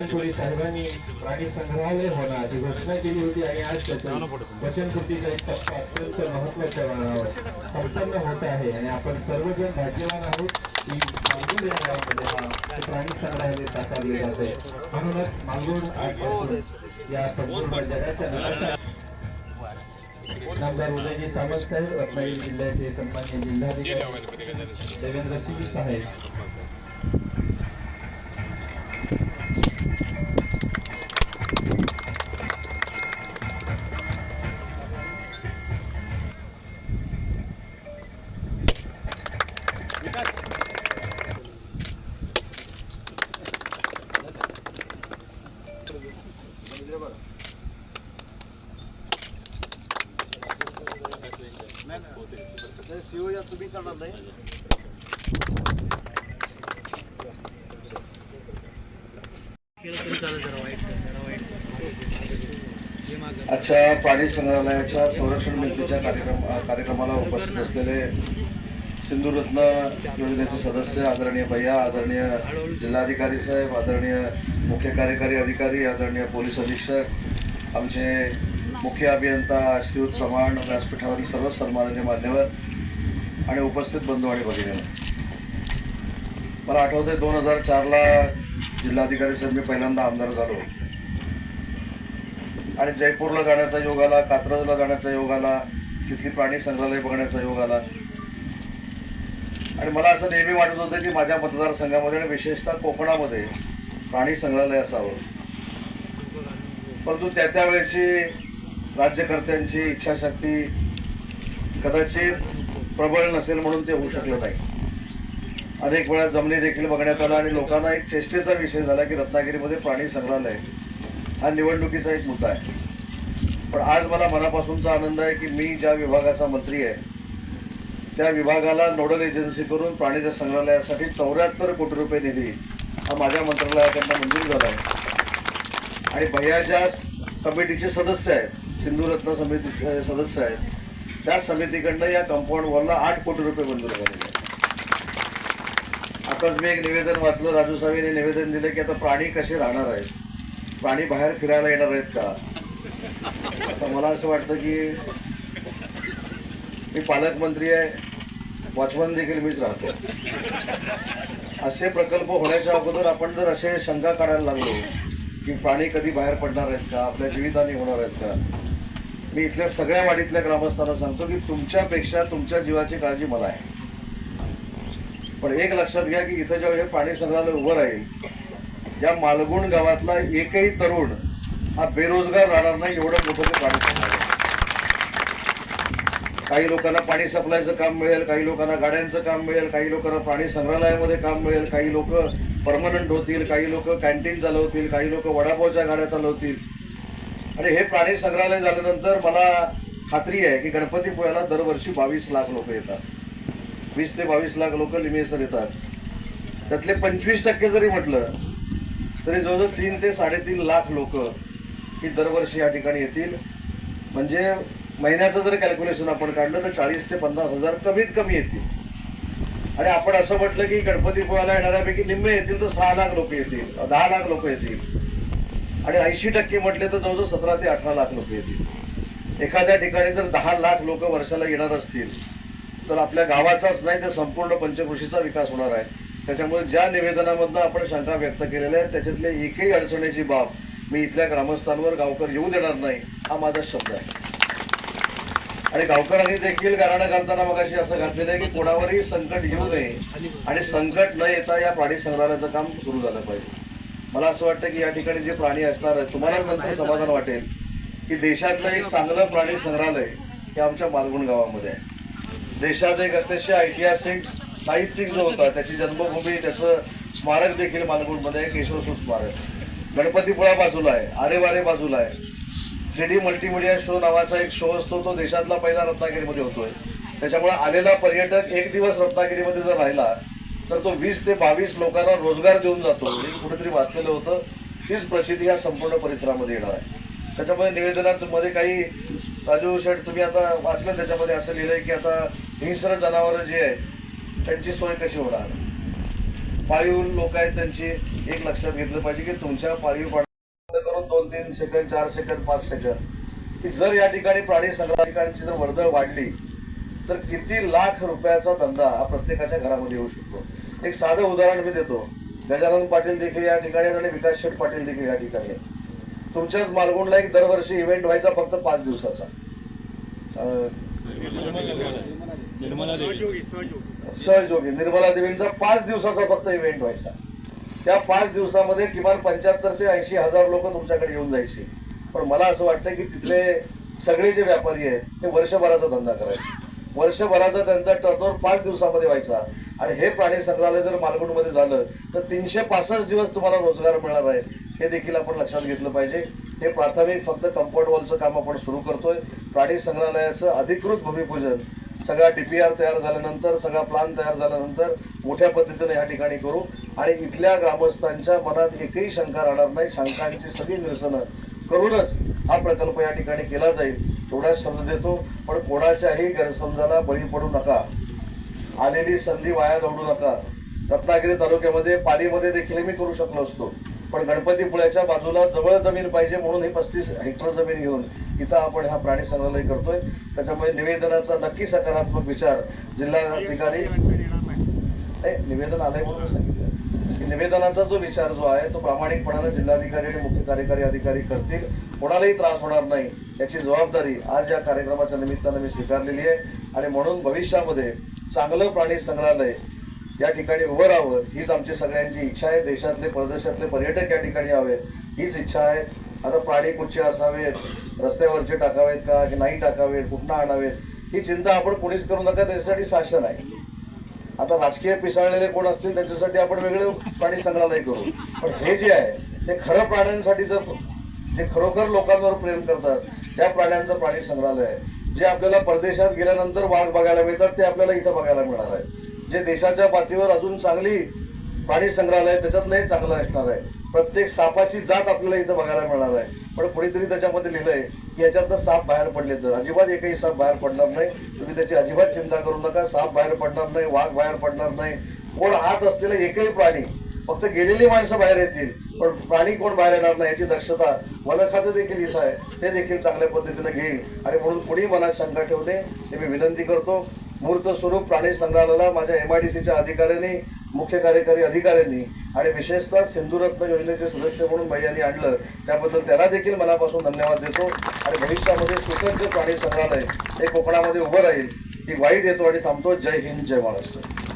साहेबांनी प्राणी संग्रहालय होणार ही घोषणा केली होती आणि आज त्याचा वचनपूर्तीचा एक टप्पा अत्यंत महत्त्वाच्या संपन्न होत आहे. आणि आपण सर्वजण भाग्यवान आहोत की मालगुण या गावामध्ये प्राणी संग्रहालय साकारले जाते म्हणूनच मालगुण आजपासून या संपूर्ण जगाच्या नकाशात नामदार उदयजी सामंत साहेब रत्नागिरी जिल्ह्याचे सन्मान्य जिल्हाधिकारी देवेंद्र सिंग साहेब सीओ या तुम्ही करणार नाही. आजच्या पाणी संग्रहालयाच्या संरक्षण मंत्रीच्या कार्यक्रम कार्यक्रमाला उपस्थित असलेले सिंधुरत्न योजनेचे सदस्य आदरणीय भैया आदरणीय जिल्हाधिकारी साहेब आदरणीय मुख्य कार्यकारी अधिकारी आदरणीय पोलीस अधीक्षक आमचे मुख्य अभियंता श्रीयुत चव्हाण व्यासपीठावरील सर्व सन्माननीय मान्यवर आणि उपस्थित बंधू आणि मला आठवतंय दोन हजार चारला जिल्हाधिकारी साहेब मी पहिल्यांदा आमदार झालो. आणि जयपूरला जाण्याचा योग आला कात्रजला जाण्याचा योग आला तिथली प्राणी संग्रहालय बघण्याचा योग आला. आणि मला असं नेहमी वाटत होतं की माझ्या मतदारसंघामध्ये आणि विशेषतः कोकणामध्ये प्राणी संग्रहालय असावं. परंतु त्या त्यावेळेची राज्यकर्त्यांची इच्छाशक्ती कदाचित प्रबळ नसेल म्हणून ते होऊ शकलं नाही. अनेक वेळा जमनी देखील बघण्यात आला आणि लोकांना एक चेष्टेचा विषय झाला की रत्नागिरीमध्ये प्राणी संग्रहालय हा निवडणुकीचा एक मुद्दा आहे. पण आज मला मनापासूनचा आनंद आहे की मी ज्या विभागाचा मंत्री आहे त्या विभागाला नोडल एजन्सी करून संग्रहालयासाठी चौऱ्याहत्तर कोटी रुपये निधी हा माझ्या मंत्रालयाकडनं मंजूर झाला आहे. आणि भैयाच्या कमिटीचे सदस्य आहेत सिंधुरत्न समितीचे सदस्य आहेत त्या समितीकडनं या कंपाऊंडवरला आठ कोटी रुपये मंजूर झालेले आताच मी एक निवेदन वाचलं राजू साहेबांनी निवेदन दिलं की आता प्राणी कसे राहणार आहेत? प्राणी बाहेर फिरायला येणार आहेत का? आता मला असं वाटतं की मी पालकमंत्री आहे वॉचमन देखील मीच राहतो. असे प्रकल्प होण्याच्या अगोदर आपण जर असे शंका काढायला लागलो की प्राणी कधी बाहेर पडणार आहेत का? आपल्या जीवितांनी होणार आहेत का? मी इथल्या सगळ्या वाडीतल्या ग्रामस्थांना सांगतो की तुमच्यापेक्षा तुमच्या जीवाची काळजी मला आहे. पण एक लक्षात घ्या की इथं जेव्हा हे पाणी संग्रहालय उभं राहील या मालगुण गावातला एकही तरुण हा बेरोजगार राहणार नाही एवढं मोठं ते संग्रहालय काही लोकांना पाणी सप्लायचं काम मिळेल काही लोकांना गाड्यांचं काम मिळेल काही लोकांना पाणी संग्रहालयामध्ये काम मिळेल काही लोक परमनंट होतील काही लोक कॅन्टीन चालवतील काही लोक वडापावच्या गाड्या चालवतील. आणि हे प्राणी संग्रहालय झाल्यानंतर मला खात्री आहे की गणपतीपुळ्याला दरवर्षी बावीस लाख लोक येतात. वीस ते बावीस लाख लोक लिमेसर येतात. त्यातले पंचवीस टक्के जरी म्हटलं तरी जवळजवळ तीन ते साडेतीन लाख लोक ही दरवर्षी या ठिकाणी येतील. म्हणजे महिन्याचं जर कॅल्क्युलेशन आपण काढलं तर चाळीस ते पन्नास हजार कमीत कमी येतील. आणि आपण असं म्हटलं की गणपतीपुळ्याला येणाऱ्यापैकी निम्मे येतील तर सहा लाख लोक येतील दहा लाख लोक येतील. आणि ऐंशी टक्के म्हटले तर जवळजवळ सतरा ते अठरा लाख लोक येतील. एखाद्या ठिकाणी जर दहा लाख लोक वर्षाला येणार असतील तर आपल्या गावाचाच नाही तर संपूर्ण पंचकृषीचा विकास होणार आहे. त्याच्यामुळे ज्या निवेदनामधनं आपण शंका व्यक्त केलेल्या आहेत त्याच्यातल्या एकही अडचणीची बाब मी इथल्या ग्रामस्थांवर गावकर येऊ देणार नाही हा माझा शब्द आहे. आणि गावकऱ्यांनी देखील गाराणं घालताना मगाशी असं घातलेलं आहे की कोणावरही संकट येऊ नये आणि संकट न येता या प्राणी संग्रहालयाचं काम सुरू झालं पाहिजे. मला असं वाटतं की या ठिकाणी जे प्राणी असणार आहेत तुम्हाला नंतर समाधान वाटेल की देशातलं एक चांगलं प्राणी संग्रहालय हे आमच्या मालगुण गावामध्ये आहे. देशात एक अतिशय ऐतिहासिक साहित्यिक जो होता त्याची जन्मभूमी त्याचं स्मारक देखील मालगुणमध्ये आहे केशवसूत स्मारक. गणपतीपुळा बाजूला आहे आरेवारे बाजूला आहे. थ्री डी मल्टीमीडिया शो नावाचा एक शो असतो तो देशातला पहिला रत्नागिरीमध्ये होतोय. त्याच्यामुळे आलेला पर्यटक एक दिवस रत्नागिरीमध्ये जर राहिला तर तो वीस ते बावीस लोकांना रोजगार देऊन जातो. हे कुठेतरी वाचलेलं होतं. तीच प्रसिद्धी या संपूर्ण परिसरामध्ये येणार आहे. त्याच्यामध्ये निवेदनात मध्ये काही राजू शेठ तुम्ही आता वाचलं त्याच्यामध्ये असं लिहिलं आहे की आता हिंस्र जनावरं जी आहे त्यांची सोय कशी होणार? पाळीव लोक आहेत त्यांची एक लक्षात घेतलं पाहिजे की तुमच्या पाळीव प्राणी करून दोन तीन सेकंद चार सेकंद पाच सेकंद. की जर या ठिकाणी प्राणी संग्रह जर वर्दळ वाढली तर किती लाख रुपयाचा धंदा हा प्रत्येकाच्या घरामध्ये येऊ शकतो. एक साधं उदाहरण मी देतो. गजानन पाटील देखील या ठिकाणी आणि विकास शेठ पाटील देखील या ठिकाणी तुमच्याच मालगुणला एक दरवर्षी इव्हेंट व्हायचा फक्त पाच दिवसाचा. सहयोगी सहजोगी निर्मला देवींचा पाच दिवसाचा फक्त इव्हेंट व्हायचा. त्या पाच दिवसामध्ये किमान पंच्याहत्तर ते ऐंशी हजार लोक तुमच्याकडे येऊन जायचे. पण मला असं वाटतं की तिथले सगळे जे व्यापारी आहेत ते वर्षभराचा धंदा करायचे. वर्षभराचा त्यांचा टर्नओव्हर पाच दिवसामध्ये व्हायचा. आणि हे प्राणी संग्रहालय जर मालगुणमध्ये झालं तर तीनशे पासष्ट दिवस तुम्हाला रोजगार मिळणार आहे. हे देखील आपण लक्षात घेतलं पाहिजे. हे प्राथमिक फक्त कंपाऊंड वॉलचं काम आपण सुरू करतोय. प्राणी संग्रहालयाचं अधिकृत भूमिपूजन सगळा डी पी आर तयार झाल्यानंतर सगळा प्लान तयार झाल्यानंतर मोठ्या पद्धतीने या ठिकाणी करू. आणि इथल्या ग्रामस्थांच्या मनात एकही शंका राहणार नाही. शंकांची सगळी निरसनं करूनच हा प्रकल्प या ठिकाणी केला जाईल. तेवढ्याच शब्द देतो पण कोणाच्याही गैरसमजाला बळी पडू नका. आलेली संधी वाया दौडू नका. रत्नागिरी तालुक्यामध्ये पालीमध्ये देखील मी करू शकलो असतो. पण गणपतीपुळ्याच्या बाजूला जवळ जमीन पाहिजे म्हणून ही पस्तीस हेक्टर जमीन घेऊन इथं आपण हा प्राणी संग्रहालय करतोय. त्याच्यामुळे निवेदनाचा नक्की सकारात्मक विचार जिल्हाधिकारी नाही निवेदन आलंय म्हणून सांगितलं. निवेदनाचा जो विचार जो आहे तो प्रामाणिकपणाने जिल्हाधिकारी आणि मुख्य कार्यकारी अधिकारी करतील. कोणालाही त्रास होणार नाही याची जबाबदारी आज या कार्यक्रमाच्या निमित्तानं मी स्वीकारलेली आहे. आणि म्हणून भविष्यामध्ये चांगलं प्राणी संग्रहालय या ठिकाणी उभं राहावं हीच आमची सगळ्यांची इच्छा आहे. देशातले परदेशातले पर्यटक या ठिकाणी यावेत हीच इच्छा आहे. आता प्राणी कुठचे असावेत रस्त्यावरचे टाकावेत का की नाही टाकावेत कुठनं आणावेत ही चिंता आपण कोणीच करू नका त्याच्यासाठी शासन आहे. आता राजकीय पिसाळलेले कोण असतील त्यांच्यासाठी आपण वेगळे प्राणी संग्रहालय करू. पण हे जे आहे ते खरं प्राण्यांसाठी जर जे खरोखर लोकांवर प्रेम करतात त्या प्राण्यांचं प्राणी संग्रहालय आहे. जे आपल्याला परदेशात गेल्यानंतर वाघ बघायला मिळतात ते आपल्याला इथं बघायला मिळणार आहे. जे देशाच्या पातळीवर अजून चांगली प्राणी संग्रहालय त्याच्यातलंही चांगलं असणार आहे. प्रत्येक सापाची जात आपल्याला इथं बघायला मिळणार आहे. पण कुणीतरी त्याच्यामध्ये लिहिलंय की याच्यातनं साप बाहेर पडले तर. अजिबात एकही साप बाहेर पडणार नाही. तुम्ही त्याची अजिबात चिंता करू नका. साप बाहेर पडणार नाही वाघ बाहेर पडणार नाही. कोण हात असलेले एकही प्राणी फक्त गेलेली माणसं बाहेर येतील. पण प्राणी कोण बाहेर येणार नाही याची दक्षता वन खातं देखील इथं आहे. ते देखील चांगल्या पद्धतीनं घेईल. आणि म्हणून कुणी मनात शंका ठेवते ते हे मी विनंती करतो. मूर्त स्वरूप प्राणी संग्रहालयाला माझ्या एम आय डी सीच्या अधिकाऱ्यांनी मुख्य कार्यकारी अधिकाऱ्यांनी आणि विशेषतः सिंधुरत्न योजनेचे सदस्य म्हणून भैयांनी आणलं त्याबद्दल त्याला देखील मनापासून धन्यवाद देतो. आणि भविष्यामध्ये सुसज्ज प्राणी संग्रहालय हे कोकणामध्ये उभं राहील ही ग्वाही देतो आणि थांबतो. जय हिंद जय महाराष्ट्र.